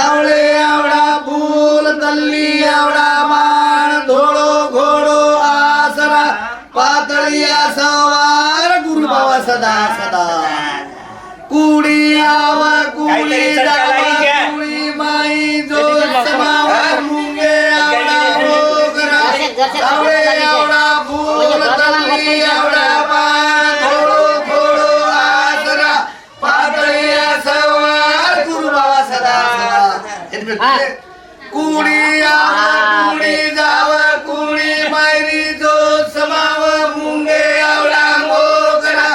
तावळे आवडा फूल तल्ली आवडा माण धोळो घोडो आसरा पातळी आसवार गुरु बाबा सदा सदा. कुडी आव कुडी जावा कुडी माई जो समावर मुंगे आवडा भोगरा. कावळे कुणी कुडी आव कुडी जाव कुणी मायरी जो समाव मुंगे आवडा मोगरा.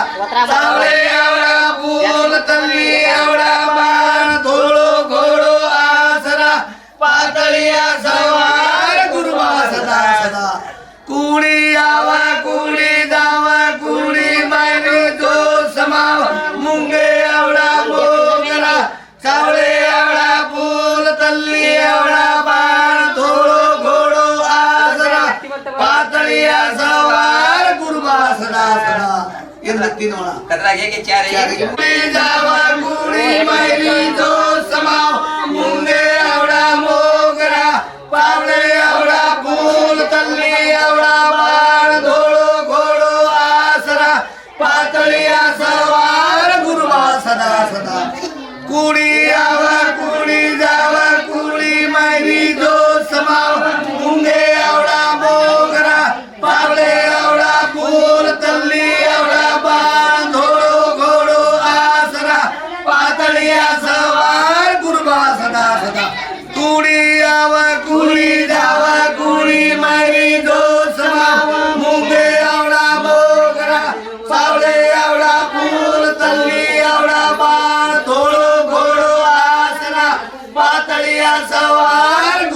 सदा सदा तीन वेळा कचरा घे की चार जावा कुडी मायरी जो समाव मुंगे आवडा मोगरा पावळे आवडा फूल तल्ली आवडा बाण धोळो घोडो आसरा पातळिया सवार गुरुबा सदा सदा कुडी आवा पूर फूल तल्ली एवढा बाण धोळो घोडो आसरा पातळी सवार गुरुबा सदा सदा. कुणी आवा कुणी जावा कुणी मारी जो समाव मुंगे आवडा मोगरा सावळे आवडा फूल तल्ली आवडा बाण धोळो घोडो आसरा पातळी सवार